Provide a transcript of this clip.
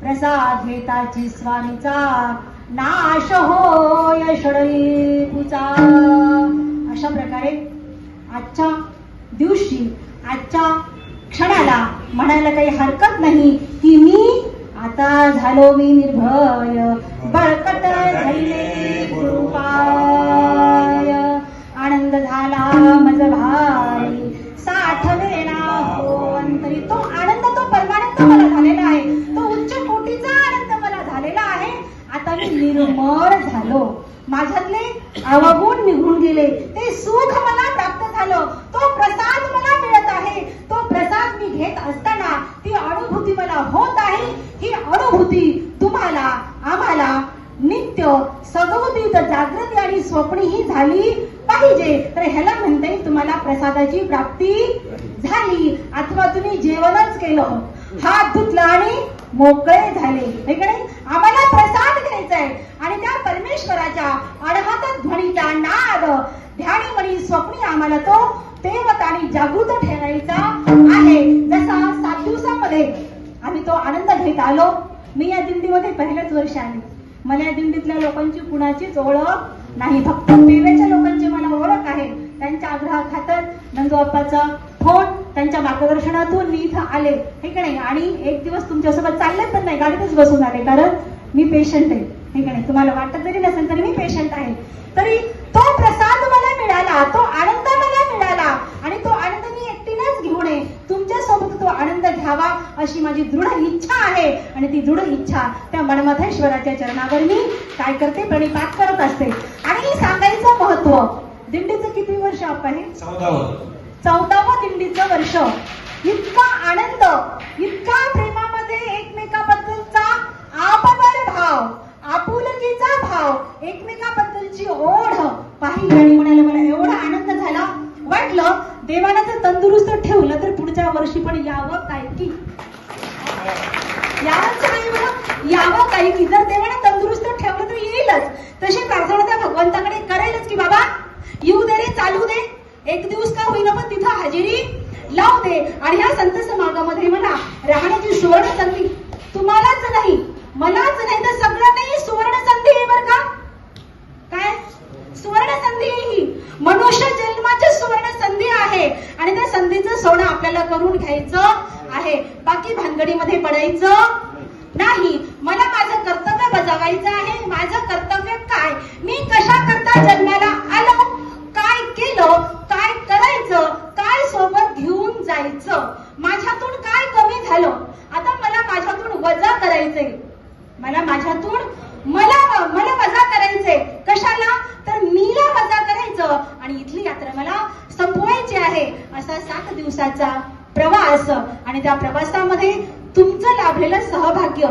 प्रसाद घेताची स्वामीचा नाश होय यशडीचा अशा प्रकारे आजच्या दिवशी आजच्या क्षणाला म्हणायला काही हरकत नाही की मी आता झालो मी निर्भय. बळकट झाले मर झालो. माझ्यातले अवगुण निघून गेले. ते सुख मला प्राप्त झालं. तो प्रसाद मला मिळत आहे. तो प्रसाद मी घेत असताना ती अनुभूती मला होत आहे. ही अनुभूती तुम्हाला आम्हाला नित्य सदोदित जागृती आणि स्वप्नी ही झाली पाहिजे. तर ह्याला म्हणता येईल तुम्हाला प्रसादाची प्राप्ती झाली. अथवा तुम्ही जेवणच केलं. हात धुतला आणि मोकळे झाले. हे आम्हाला प्रसाद आणि त्या परमेश्वराच्या अडहात ध्वनीचा नाद. ध्यानी मनी स्वप्नी आम्हाला तो तेवत आणि जागृत ठेवायचा आहे. जसा सात दिवसामध्ये आम्ही तो आनंद घेत आलो. मी या दिंडीमध्ये पहिल्याच वर्ष आले मला या दिंडीतल्या लोकांची कुणाचीच ओळख नाही. फक्त पेव्याच्या लोकांची मला ओळख आहे. त्यांच्या आग्रहाखातर नंदूबाप्पाचा फोन त्यांच्या मार्गदर्शनातून मी इथं आले. हे का नाही? आणि एक दिवस तुमच्यासोबत चालले पण नाही. गाडीतच बसून आले. कारण मी पेशंट आहे. हे का नाही तुम्हाला वाटत जरी नसेल तरी मी पेशंट आहे. तरी तो प्रसाद मला मिळाला तो आनंद मला मिळाला आणि तो आनंद मी एकटीनेच घेऊन ये तुमच्यासोबत तो आनंद घ्यावा अशी माझी दृढ इच्छा आहे. आणि ती दृढ इच्छा त्या मन्मथेश्वराच्या चरणावर मी काय करते? प्रणिपात करत असते. आणि सांगायचं महत्त्व दिंडीचं किती वर्ष आपण आहे? चौदावं दिंडीचं वर्ष. इतका आनंद इतका तुमची ओढ. पाहिली आणि म्हणाले मला एवढा आनंद झाला. वाटलं देवानं जर तंदुरुस्त ठेवलं तर पुढच्या वर्षी पण यावं काय की यावं काही की जर देवानं तंदुरुस्त ठेवलं तर येईलच. तशी प्रार्थना त्या भगवंताकडे करेलच की बाबा येऊ दे रे चालू दे. एक दिवस का होईना पण तिथं हजेरी लावू दे. आणि ह्या संत समाजामध्ये म्हणा राहण्याची सुवर्ण संधी तुम्हालाच नाही मलाच नाही तर सगळ्यांनाही सुवर्ण संधी आहे बरं का काय सुवर्ण संधी आहे ही मनुष्य जन्माची सुवर्ण संधी आहे आणि त्या संधीचं सोनं आपल्याला करून घ्यायचं आहे. बाकी भानगडीमध्ये पडायचं नाही. मला माझं कर्तव्य बजावायचं आहे. माझं कर्तव्य काय? मी कशा करता जन्माला आलो? काय केलं? काय करायचं? काय सोबत घेऊन जायचं? माझ्यातून काय कमी झालं? आता मला माझ्यातून वजा करायचंय. मला माझ्यातून मला मला वजा करायचंय कशाला तर मीला वजा करायचं आणि इथली यात्रा मला संपवायची आहे असा सात दिवसाचा प्रवास आणि त्या प्रवासामध्ये तुमचं लाभलेलं सहभाग्य.